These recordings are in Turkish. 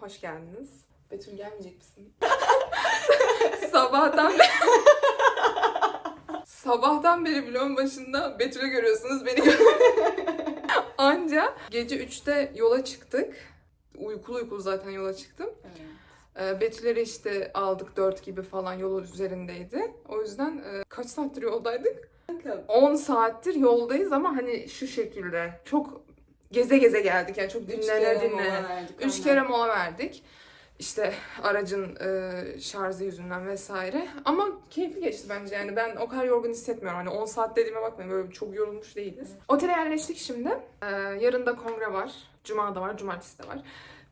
hoş geldiniz. Betül gelmeyecek misin? Sabahtan beri... Sabahtan beri vlogun başında Betül'ü görüyorsunuz, beni. Anca gece 3'te yola çıktık. Uykulu uykulu zaten yola çıktım. Ee, Betül'leri işte aldık 4 gibi falan yol üzerindeydi. O yüzden e, kaç saattir yoldaydık? 10 saattir yoldayız ama hani şu şekilde çok geze geze geldik yani çok dinlene dinlene. Üç kere mola verdik. İşte aracın e, şarjı yüzünden vesaire. Ama keyifli geçti bence yani ben o kadar yorgun hissetmiyorum. Hani 10 saat dediğime bakmayın böyle çok yorulmuş değiliz. Otele yerleştik şimdi. E, yarın da kongre var. Cuma da var, cumartesi de var.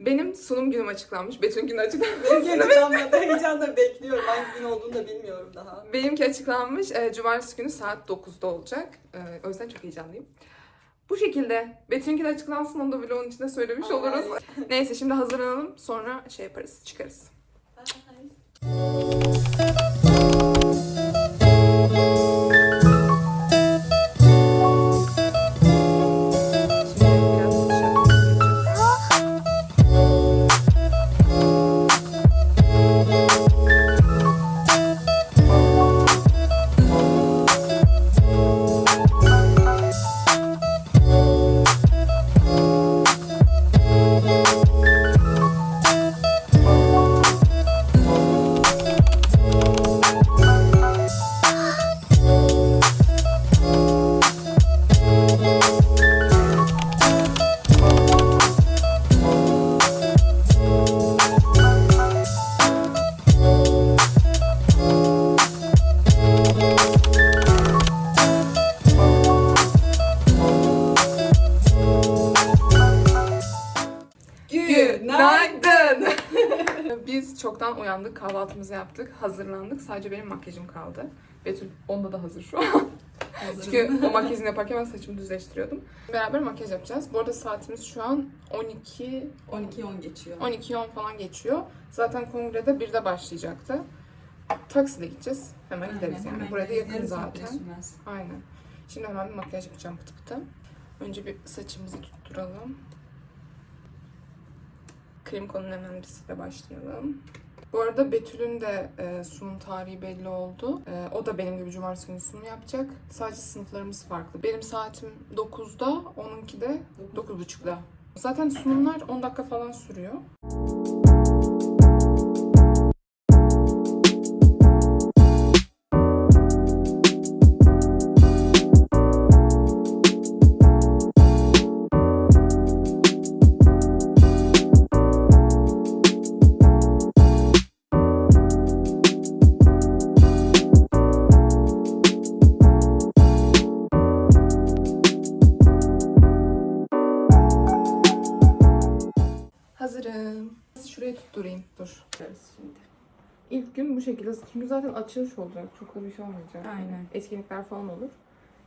Benim sunum günüm açıklanmış. Betül günü açıklanmış. Heyecanla, heyecanla bekliyorum. Hangi gün olduğunu da bilmiyorum daha. Benimki açıklanmış. E, cumartesi günü saat 9'da olacak. E, o yüzden çok heyecanlıyım. Bu şekilde. Betül'ünki de açıklansın onu da vlogun içinde söylemiş oluruz. Neyse şimdi hazırlanalım sonra şey yaparız çıkarız. Şimdi kahvaltımızı yaptık, hazırlandık. Sadece benim makyajım kaldı. Betül onda da hazır şu an. Çünkü o makyajını yaparken ben saçımı düzleştiriyordum. Beraber makyaj yapacağız. Bu arada saatimiz şu an 12 12-10 geçiyor. 12-10 falan geçiyor. Zaten kongrede 1'de başlayacaktı. Taksiyle gideceğiz. Hemen gideriz yani. hemen Buraya da yakın zaten. Aynen. Şimdi hemen bir makyaj yapacağım pıtı pıtı. Önce bir saçımızı tutturalım. Krem konu nemlendirisiyle başlayalım. Bu arada Betül'ün de e, sunum tarihi belli oldu. E, o da benim gibi cumartesi günü sunum yapacak. Sadece sınıflarımız farklı. Benim saatim 9'da, onunki de 9.30'da. Zaten sunumlar 10 dakika falan sürüyor. Hazırım. Şuraya tutturayım. Dur. Şimdi. İlk gün bu şekilde. Çünkü zaten açılış olacak. Çok da bir şey olmayacak. Aynen. Etkinlikler falan olur.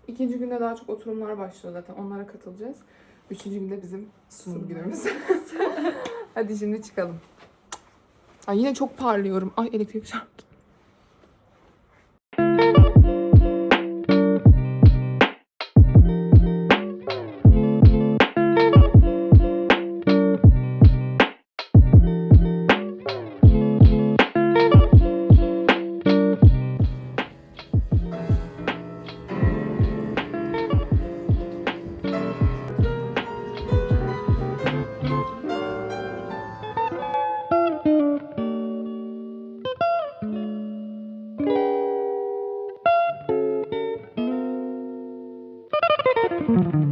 İkinci günde daha çok oturumlar başlıyor zaten. Onlara katılacağız. Üçüncü günde bizim sunum günümüz. Hadi şimdi çıkalım. Ay yine çok parlıyorum. Ay elektrik çarptı. Mm-hmm.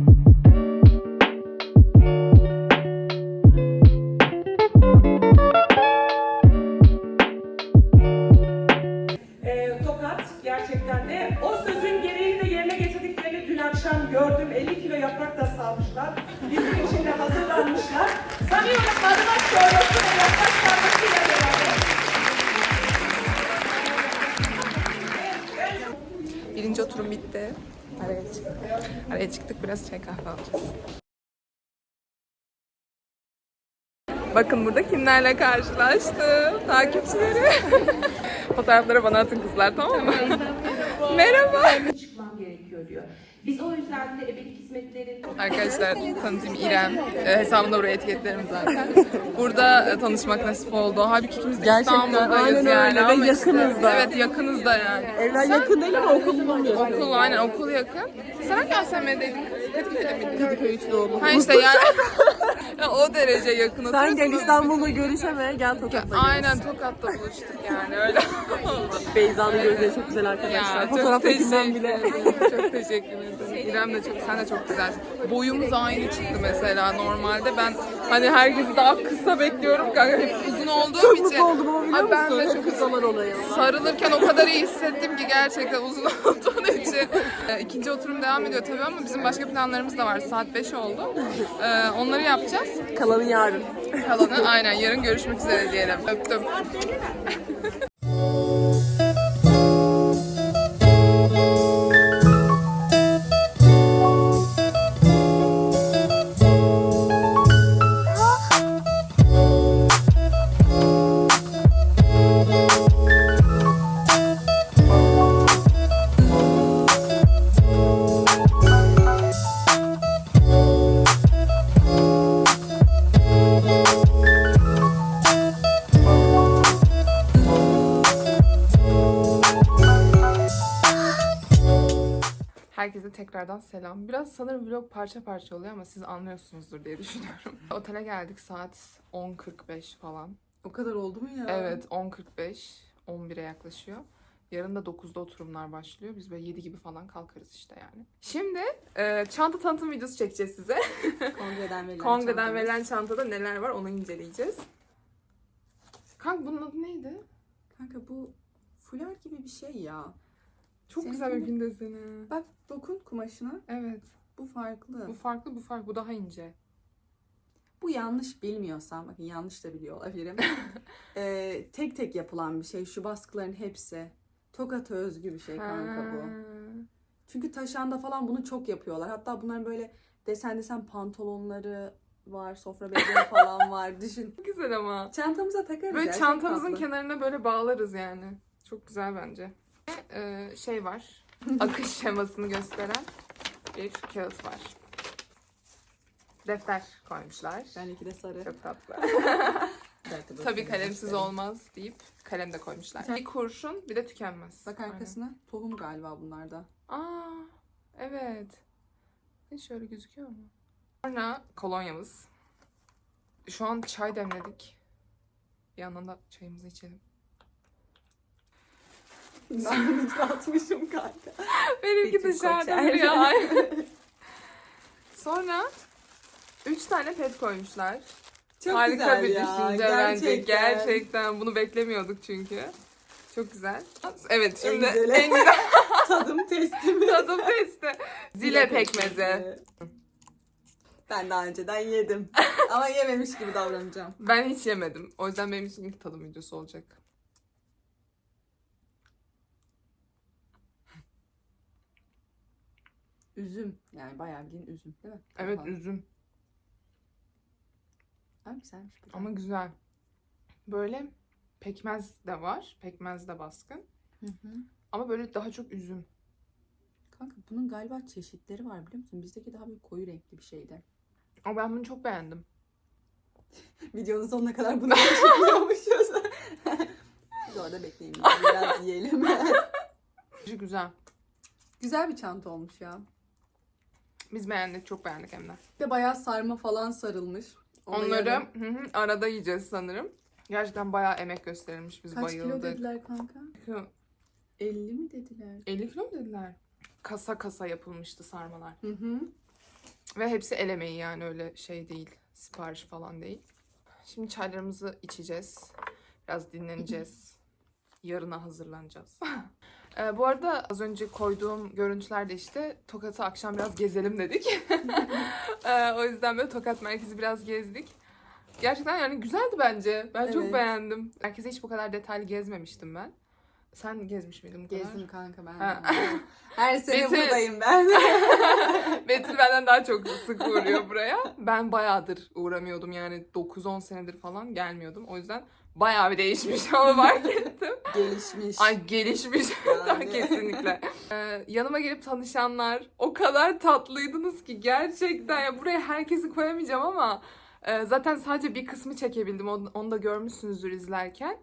Kimlerle karşılaştım. Takipçileri. Fotoğrafları bana atın kızlar tamam mı? Merhaba. çıkmam gerekiyor diyor. Biz o yüzden de ebelik hizmetleri Arkadaşlar tanıtayım İrem. E, hesabımda buraya etiketlerim zaten. Burada e, tanışmak nasip oldu. Halbuki ikimiz de İstanbul'dayız aynen yani. öyle ve ama yakınız da. Evet yakınız da yani. Evler yakın değil ama okul bulunmuyor. Okul aynen okul yakın. Sen hangi ASM'deydin? Kadıköy'de miydin? Kadıköy 3 doğumlu. Ha işte yani Ya o derece yakın Sen gel oturuyorsunuz. İstanbul'da görüşeme gel Tokat'ta Aynen Tokat'ta buluştuk yani öyle oldu. Beyza'nın gözleri çok güzel arkadaşlar. Fotoğraftakinden bile. çok teşekkür ederim. İrem de çok, sen de çok güzelsin. Boyumuz aynı çıktı mesela normalde. Ben hani herkesi daha kısa bekliyorum kanka. Hep uzun olduğum Çok için. mutlu oldum ama biliyor Ay, ben musun? de çok kısalar olayı. sarılırken o kadar iyi hissettim ki gerçekten uzun olduğun için. Ee, İkinci oturum devam ediyor tabii ama bizim başka planlarımız da var. Saat 5 oldu. Ee, onları yapacağız. Kalanı yarın. Kalanı aynen yarın görüşmek üzere diyelim. Öptüm. Tekrardan selam. Biraz sanırım vlog parça parça oluyor ama siz anlıyorsunuzdur diye düşünüyorum. Otele geldik saat 10.45 falan. O kadar oldu mu ya? Evet 10.45, 11'e yaklaşıyor. Yarın da 9'da oturumlar başlıyor. Biz böyle 7 gibi falan kalkarız işte yani. Şimdi e, çanta tanıtım videosu çekeceğiz size. Kongreden verilen Kongreden çantamız. verilen çantada neler var onu inceleyeceğiz. Kanka bunun adı neydi? Kanka bu fular gibi bir şey ya. Çok Senin güzel bir bu- gün deseni. Bak dokun kumaşına. Evet. Bu farklı. Bu farklı, bu farklı. Bu daha ince. Bu yanlış bilmiyorsam, bakın yanlış da biliyor olabilirim. Ee, tek tek yapılan bir şey. Şu baskıların hepsi. Tokat'a özgü bir şey kanka bu. Ha. Çünkü taşanda falan bunu çok yapıyorlar. Hatta bunların böyle desen desen pantolonları var, sofra bezleri falan var. Düşün. Güzel ama. Çantamıza takarız Böyle ya, çantamızın kenarına böyle bağlarız yani. Çok güzel bence. Ee, şey var. Akış şemasını gösteren bir kağıt var. Defter koymuşlar. Benimki de sarı. Çok tatlı. Tabii kalemsiz olmaz deyip kalem de koymuşlar. Bir kurşun bir de tükenmez. Bak arkasına tohum galiba bunlarda. Aa, evet. Ne şöyle gözüküyor mu? Sonra kolonyamız. Şu an çay demledik. Bir yandan da çayımızı içelim. Ben bunu atmışım kanka. Benimki dışarıda Koçer. duruyor. Sonra üç tane pet koymuşlar. Çok Harika güzel bir ya. düşünce bence. Gerçekten bunu beklemiyorduk çünkü. Çok güzel. Evet En şimdi güzeli. en güzel Tadım testimi. tadım testi. Zile pekmezi. Ben daha önceden yedim. Ama yememiş gibi davranacağım. Ben hiç yemedim. O yüzden benim için ilk tadım videosu olacak. Üzüm. Yani bayağı bildiğin üzüm değil mi? Evet Tamam. üzüm Abi güzelmiş. güzel. ama güzel. Böyle pekmez de var. Pekmez de baskın. Hı hı. Ama böyle daha çok üzüm. Kanka bunun galiba çeşitleri var biliyor musun? Bizdeki daha bir koyu renkli bir şeydi. Ama ben bunu çok beğendim. Videonun sonuna kadar bunu yaşıyormuşuz. Biz orada bekleyin. biz Biraz yiyelim. Çok güzel. Güzel bir çanta olmuş ya. Biz beğendik, çok beğendik hem de. Bir de bayağı sarma falan sarılmış. Onu Onları hı hı, arada yiyeceğiz sanırım. Gerçekten bayağı emek gösterilmiş. Biz Kaç kilo bayıldık. dediler kanka? 50 mi dediler? 50 kilo mu dediler? Kasa kasa yapılmıştı sarmalar. Hı hı. Ve hepsi el emeği yani öyle şey değil. Sipariş falan değil. Şimdi çaylarımızı içeceğiz. Biraz dinleneceğiz. Yarına hazırlanacağız. Ee, bu arada az önce koyduğum görüntülerde işte Tokat'ı akşam biraz gezelim dedik. Ee, o yüzden böyle Tokat merkezi biraz gezdik. Gerçekten yani güzeldi bence. Ben çok Evet. beğendim. Merkeze hiç bu kadar detaylı gezmemiştim ben. Sen gezmiş miydin bu kadar? Gezdim kanka ben. Ha. Her sene Betül- buradayım ben. Betül benden daha çok sık uğruyor buraya. Ben bayağıdır uğramıyordum yani 9-10 senedir falan gelmiyordum. O yüzden bayağı bir değişmiş onu fark ettim. Gelişmiş. Ay gelişmiş Yani. kesinlikle. Ee, yanıma gelip tanışanlar o kadar tatlıydınız ki gerçekten ya buraya herkesi koyamayacağım ama e, zaten sadece bir kısmı çekebildim. Onu, onu da görmüşsünüzdür izlerken.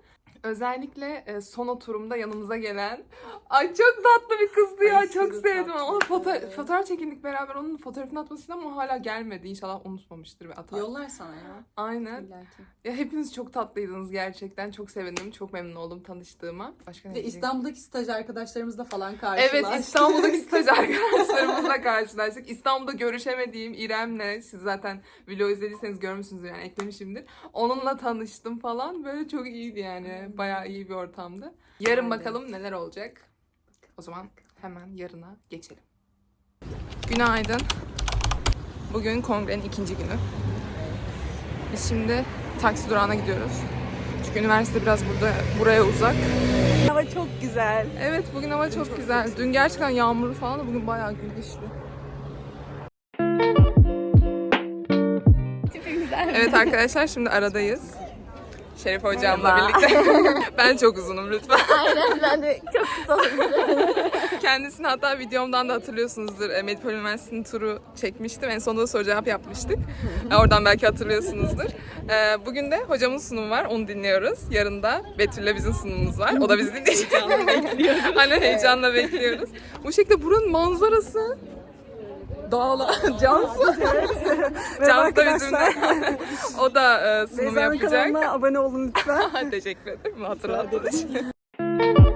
Özellikle e, son oturumda yanımıza gelen ay çok tatlı bir kızdı ya Aşırı çok sevdim. Ona foto- fotoğraf çekindik beraber onun fotoğrafını atmasını ama hala gelmedi. İnşallah unutmamıştır ve atar. Yollar sana ya. Aynen. Ya hepiniz çok tatlıydınız gerçekten. Çok sevindim. Çok memnun oldum tanıştığıma. Başka ne? İstanbul'daki staj arkadaşlarımızla falan karşılaştık. Evet İstanbul'daki staj arkadaşlarımızla karşılaştık. İstanbul'da görüşemediğim İrem'le siz zaten video izlediyseniz görmüşsünüzdür yani eklemişimdir. Onunla tanıştım falan. Böyle çok iyiydi yani. Bayağı iyi bir ortamdı. Yarın bakalım neler olacak. O zaman hemen yarına geçelim. Günaydın. Bugün kongrenin ikinci günü. Biz şimdi taksi durağına gidiyoruz. Çünkü üniversite biraz burada buraya uzak. Hava çok güzel. Evet bugün hava çok güzel. Dün gerçekten yağmurlu falan da bugün bayağı güneşli. Evet arkadaşlar şimdi aradayız. Şerif hocamla birlikte. ben çok uzunum lütfen. Aynen ben de çok kısa Kendisini hatta videomdan da hatırlıyorsunuzdur. E, Medipol Üniversitesi'nin turu çekmiştim. En sonunda soru cevap yapmıştık. E, Oradan belki hatırlıyorsunuzdur. E, Bugün de hocamın sunumu var. Onu dinliyoruz. Yarın da Betül'le bizim sunumumuz var. O da bizi dinleyecek. Aynen heyecanla bekliyoruz. Bu şekilde buranın manzarası Dağlar. Cansu. Cansu da bizimle. o da e, sunum yapacak. abone olun lütfen. Teşekkür ederim hatırlattığın için.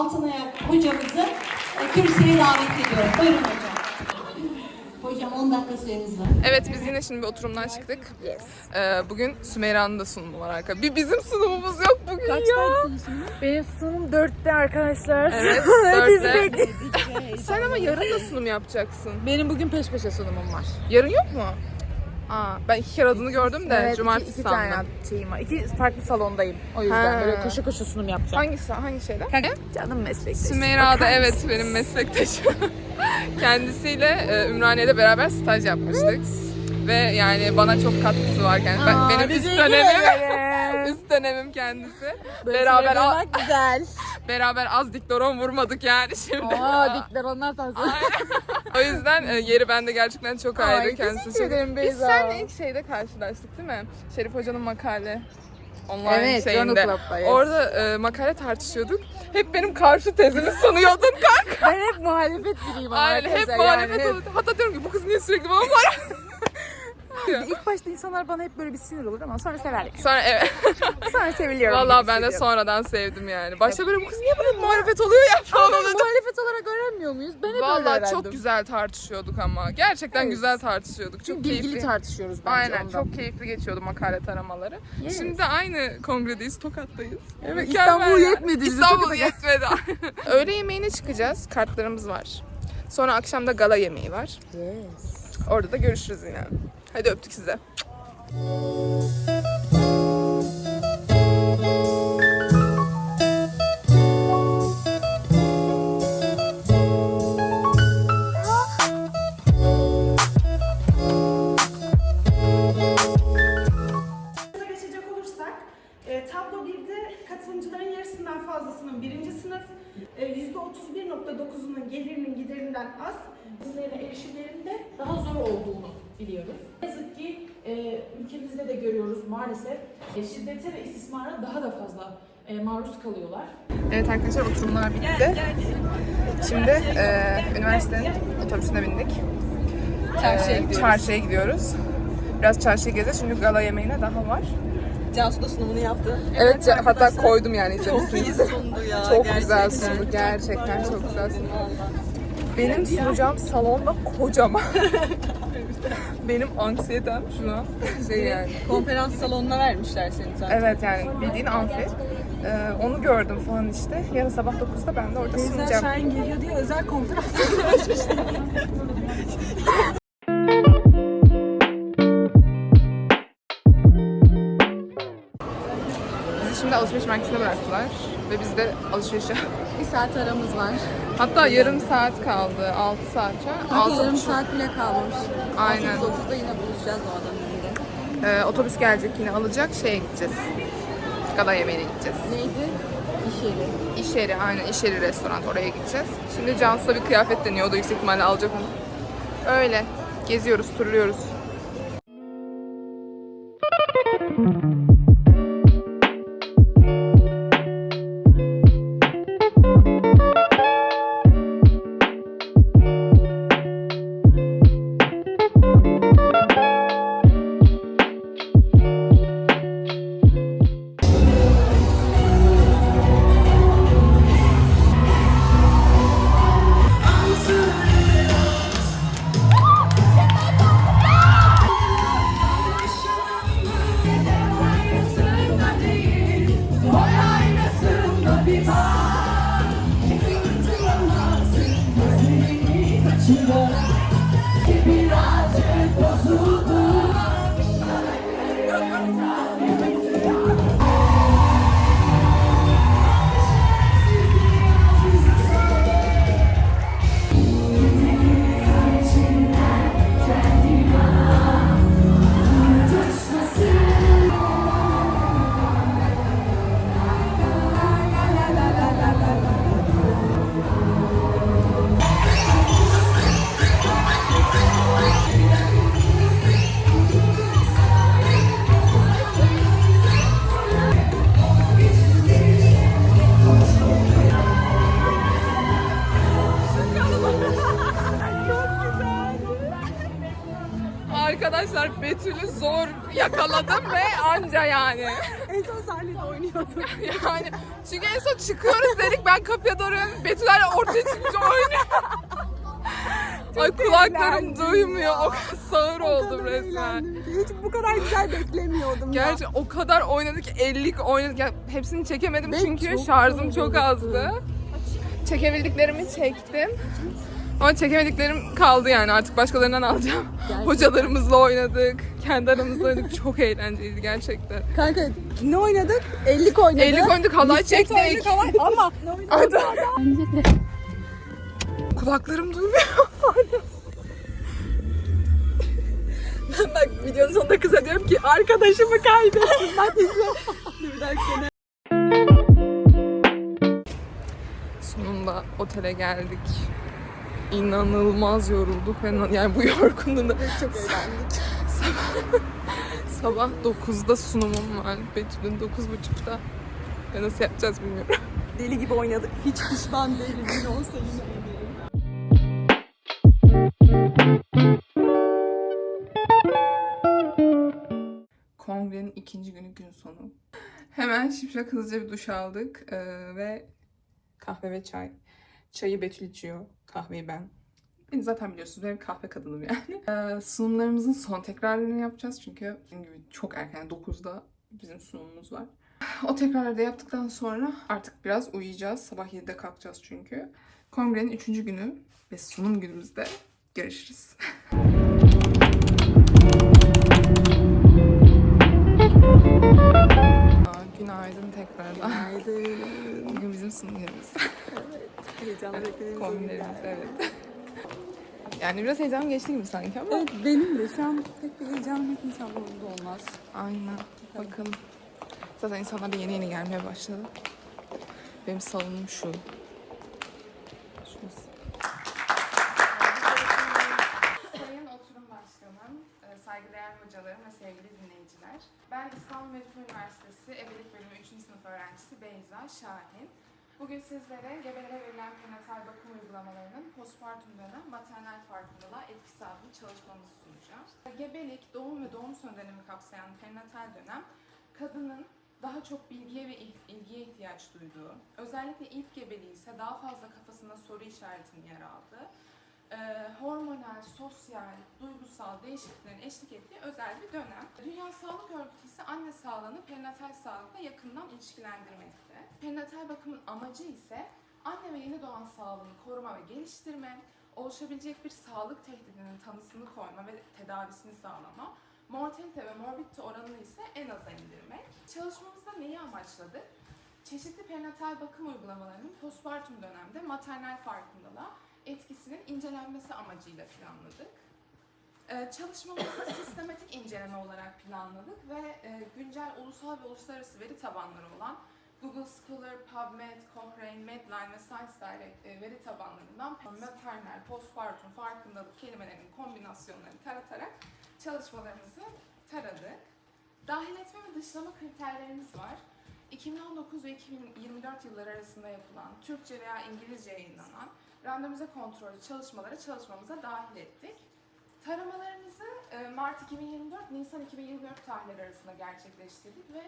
Altınayak hocamızı e, kürsüye davet ediyorum. Buyurun hocam. Hocam 10 dakika süreniz var. Evet biz yine şimdi bir oturumdan çıktık. Ee, bugün Sümeyra'nın da sunumu var arkadaşlar. Bir bizim sunumumuz yok bugün ya. Benim sunum dörtte arkadaşlar. Evet, dörtte. Sen ama yarın da sunum yapacaksın. Benim bugün peş peşe sunumum var. Yarın yok mu? Aa, ben iki kere adını gördüm de evet, cumartesi iki, iki sandım. tane şeyim var. İki farklı salondayım. O yüzden Ha. böyle koşu koşu sunum yapacağım. Hangisi? Hangi şeyde? Canım meslektaşım. Sümeyra da evet benim meslektaşım. Kendisiyle e, Ümraniye'de beraber staj yapmıştık. Ve yani bana çok katkısı var kendisi. Ben- benim üst dönemim. üst dönemim kendisi. Böyle Beraber al- güzel. Beraber az diktoron vurmadık yani şimdi. Aa dikler onlar tarzı. O yüzden e, yeri bende gerçekten çok ayrı. Ay, Kendisi teşekkür çok... ederim Biz Beyza. seninle ilk şeyde karşılaştık değil mi? Şerif Hoca'nın makale online Evet, Journal şeyinde. Club'da. Orada e, makale tartışıyorduk. Hep benim karşı tezimi sunuyordun kanka. ben hep muhalefet biriyim ama Aynen hep arkadaşlar, muhalefet yani hep- oluyordu. Hatta diyorum ki bu kız niye sürekli bana muhalefet İlk başta insanlar bana hep böyle bir sinir olur ama sonra severler. Sonra evet. Sonra seviliyorum. Gibi ben de sonradan sevdim yani. Başta böyle bu kız niye bana muhalefet oluyor ya falan oluyordu. Muhalefet olarak öğrenmiyor muyuz? Ben hep öyle Vallahi öğrendim. çok güzel tartışıyorduk ama. Gerçekten Evet. güzel tartışıyorduk. Çok Çünkü bilgili keyifli. tartışıyoruz bence Aynen ondan. çok keyifli geçiyordu makale taramaları. Yes. Şimdi de aynı kongredeyiz, Tokat'tayız. Evet, İstanbul yetmedi bize, İstanbul Tokat'a gel- yetmedi. Öğle yemeğine çıkacağız. Kartlarımız var. Sonra akşamda gala yemeği var. Yes. Orada da görüşürüz yine. Hadi öptük size. Biliyoruz. Ne yazık ki e, ülkemizde de görüyoruz maalesef e, şiddete ve istismara daha da fazla e, maruz kalıyorlar. Evet arkadaşlar oturumlar bitti. Şimdi e, üniversitenin otobüsüne bindik. Çarşıya, gidiyoruz. çarşıya gidiyoruz. Biraz çarşıya gezeceğiz çünkü gala yemeğine daha var. Cansu da sunumunu yaptı. Evet, ca- hatta arkadaşlar, koydum yani Çok iyi izlemişsiniz. sundu ya. Çok gerçekten. güzel sundu. Gerçekten çok güzel sundu. Benim sunacağım salon da kocaman. Benim anksiyetem şuna şey yani. Konferans salonuna vermişler seni zaten. Evet yani bildiğin amfi. Ee, onu gördüm falan işte. Yarın sabah 9'da ben de orada sunacağım. Şahin geliyor diye özel konferans Bizi şimdi alışveriş merkezine bıraktılar. Ve biz de alışverişe... Bir saat aramız var. Hatta yarım saat kaldı. 6 saat. Hatta 6 yarım saat bile kalmamış. Aynen. 9'da yine buluşacağız o adamın önünde. Ee, otobüs gelecek yine alacak. Şeye gideceğiz. Gala yemeğine gideceğiz. Neydi? İş yeri. İş yeri, aynen iş yeri restoran oraya gideceğiz. Şimdi Cansu'da bir kıyafet deniyor. O da yüksek ihtimalle alacak onu. Öyle. Geziyoruz, turluyoruz. Yakaladım ve anca yani. En son sahnede oynuyordum. Yani çünkü en son çıkıyoruz dedik ben kapıya doğru. Betülerle ortaya çıkınca oynuyor. Ay kulaklarım duymuyor. ya. O kadar sağır oldum kadar resmen. eğlendim. Hiç bu kadar güzel beklemiyordum ya. Gerçi o kadar oynadık 50 oynadık. Ya hepsini çekemedim Ben çünkü çok şarjım çok azdı. Çekebildiklerimi çektim. Ama çekemediklerim kaldı yani artık başkalarından alacağım. Hocalarımızla oynadık. Kendi aramızda oynadık. Çok eğlenceliydi gerçekten. Kanka ne oynadık? 50 oynadık. 50 oynadık halay çektik. oynadık ama ama Hadi. Kulaklarım duymuyor. ben bak videonun sonunda kıza diyorum ki arkadaşımı kaybettim. Bak izle. Bir dakika. Sonunda otele geldik. İnanılmaz yorulduk ve yani bu yorgunluğunda Çok eğlendik. sabah 9'da sunumum var. Betül'ün 9.30'da. Ve nasıl yapacağız bilmiyorum. Deli gibi oynadık. Hiç pişman değilim. Yine olsa yine. Kongrenin ikinci günü gün sonu. Hemen şipşak hızlıca bir duş aldık ee, ve kahve ve çay. Çayı Betül içiyor, kahveyi ben. Beni zaten biliyorsunuz ben bir kahve kadınım yani. Ee, sunumlarımızın son tekrarlarını yapacağız çünkü dediğim gibi çok erken 9'da bizim sunumumuz var. O tekrarları da yaptıktan sonra artık biraz uyuyacağız. Sabah 7'de kalkacağız çünkü. Kongrenin üçüncü günü ve sunum günümüzde görüşürüz. Aa, Günaydın tekrardan. Haydi. Bugün bizim sunum günümüz. Heyecanla beklediğimiz Kombinlerimiz evet. Yani biraz heyecan geçti gibi sanki ama. Evet benim de şu an pek bir heyecanım yok insan umurunda olmaz. Aynen. Bakalım. Zaten insanlar da yeni yeni gelmeye başladı. Benim salonum şu. Şurası. Sayın Oturum Başkanım, e, saygıdeğer hocalarım ve sevgili dinleyiciler. Ben İstanbul Medipol Üniversitesi Ebelik Bölümü 3. sınıf öğrencisi Beyza Şahin. Bugün sizlere gebelere verilen prenatal bakım uygulamalarının postpartum dönem maternal farkındalığa etkisi adlı çalışmamızı sunacağım. gebelik, doğum ve doğum sonu dönemi kapsayan perinatal dönem kadının daha çok bilgiye ve il- ilgiye ihtiyaç duyduğu, özellikle ilk gebeliği ise daha fazla kafasında soru işaretinin yer aldığı, e, hormonal, sosyal, duygusal değişikliklerin eşlik ettiği özel bir dönem. Dünya Sağlık Örgütü ise anne sağlığını perinatal sağlıkla yakından ilişkilendirmekte. Perinatal bakımın amacı ise anne ve yeni doğan sağlığını koruma ve geliştirme, oluşabilecek bir sağlık tehdidinin tanısını koyma ve tedavisini sağlama, mortalite ve morbidite oranını ise en aza indirmek. Çalışmamızda neyi amaçladık? Çeşitli perinatal bakım uygulamalarının postpartum dönemde maternal farkındalığa etkisinin incelenmesi amacıyla planladık. Ee, Çalışmamızı sistematik inceleme olarak planladık ve e, güncel ulusal ve uluslararası veri tabanları olan Google Scholar, PubMed, Cochrane, Medline ve Science Direct e, veri tabanlarından maternal, postpartum, farkındalık kelimelerinin kombinasyonlarını taratarak çalışmalarımızı taradık. Dahil etme ve dışlama kriterlerimiz var. 2019 ve 2024 yılları arasında yapılan Türkçe veya İngilizce yayınlanan randomize kontrollü çalışmaları çalışmamıza dahil ettik. Taramalarımızı e, Mart 2024, Nisan 2024 tarihleri arasında gerçekleştirdik ve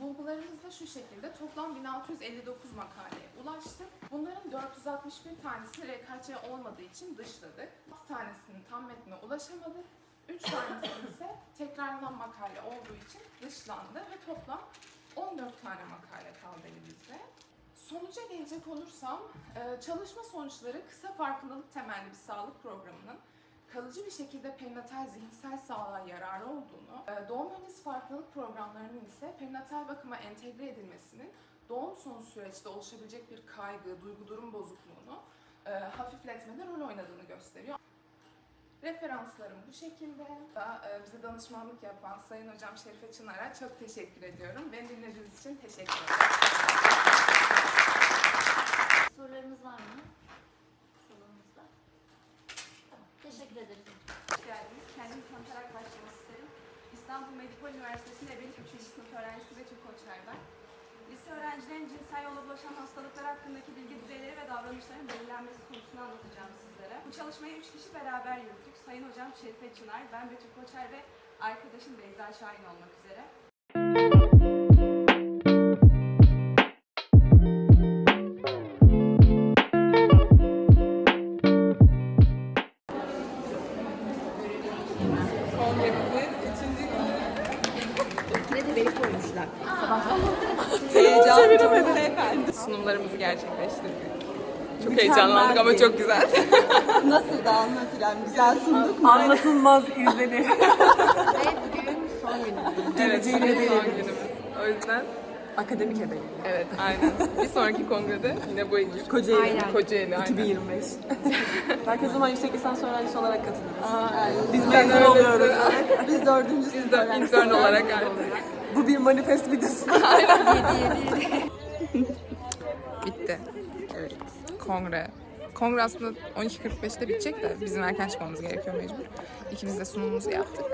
bulgularımız da şu şekilde toplam 1659 makaleye ulaştık. Bunların 461 tanesini RKC olmadığı için dışladık. 6 tanesinin tam metnine ulaşamadık. 3 tanesi ise tekrarlanan makale olduğu için dışlandı ve toplam 14 tane makale kaldı elimizde. Sonuca gelecek olursam, e, çalışma sonuçları kısa farkındalık temelli bir sağlık programının kalıcı bir şekilde perinatal zihinsel sağlığa yararlı olduğunu, e, doğum öncesi farkındalık programlarının ise perinatal bakıma entegre edilmesinin doğum sonu süreçte oluşabilecek bir kaygı, duygu durum bozukluğunu e, hafifletmede rol oynadığını gösteriyor. Referanslarım bu şekilde. Bize danışmanlık yapan Sayın Hocam Şerife Çınar'a çok teşekkür ediyorum. Beni dinlediğiniz için teşekkür ederim. Sorularımız var mı? Salonumuzda. Tamam. Teşekkür ederiz. Hoş geldiniz. Kendimi tanıtarak başlamak isterim. İstanbul Medipol Üniversitesi'nde ebelik 3. sınıf öğrencisi Betül Koçer ben. Lise öğrencilerin cinsel yolla bulaşan hastalıklar hakkındaki bilgi düzeyleri ve davranışların belirlenmesi konusunu anlatacağım sizlere. Bu çalışmayı 3 kişi beraber yürüttük. Sayın Hocam Şerife Çınar, ben Betül Koçer ve arkadaşım Beyza Şahin olmak üzere. Heyecanlandık ama çok güzel. Nasıl da anlatılan güzel sunduk mu? Anlatılmaz izleri. Ve bugün son günümüz. evet, bugün son günümüz. O yüzden Akademik ebelik. evet aynen. Bir sonraki kongrede yine bu ekip. Kocaeli. Aynen. Kocaeli aynen. 2025. Belki o zaman yüksek lisans öğrencisi olarak katılırız. Biz Sen mezun öylesin. oluyoruz. Biz dördüncü Biz sınıf de intern olarak artık. Bu bir manifest videosu. Bitti. Kongre. Kongre aslında 12.45'te bitecek de bizim erken çıkmamız gerekiyor mecbur. İkimiz de sunumumuzu yaptık.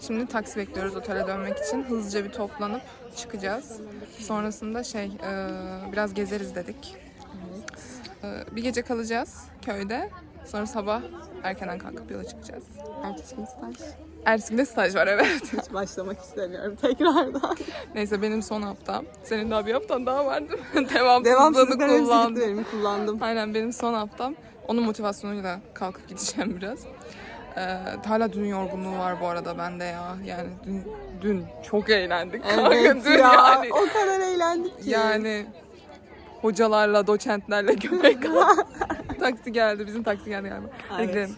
Şimdi taksi bekliyoruz otele dönmek için. Hızlıca bir toplanıp çıkacağız. Sonrasında şey e, biraz gezeriz dedik. E, bir gece kalacağız köyde. Sonra sabah erkenden kalkıp yola çıkacağız. Ertesi gün staj. Ertesi gün de staj var evet. Hiç başlamak istemiyorum tekrardan. Neyse benim son haftam. Senin daha bir haftan daha vardı. Devamsızlığını kullandım. benim kullandım. Aynen benim son haftam. Onun motivasyonuyla kalkıp gideceğim biraz. Ee, hala dün yorgunluğu var bu arada bende ya. Yani dün, dün çok eğlendik. kanka. Evet dün ya yani. o kadar eğlendik ki. Yani hocalarla, doçentlerle köpek taksi geldi. Bizim taksi geldi galiba. Hadi Evet. gidelim.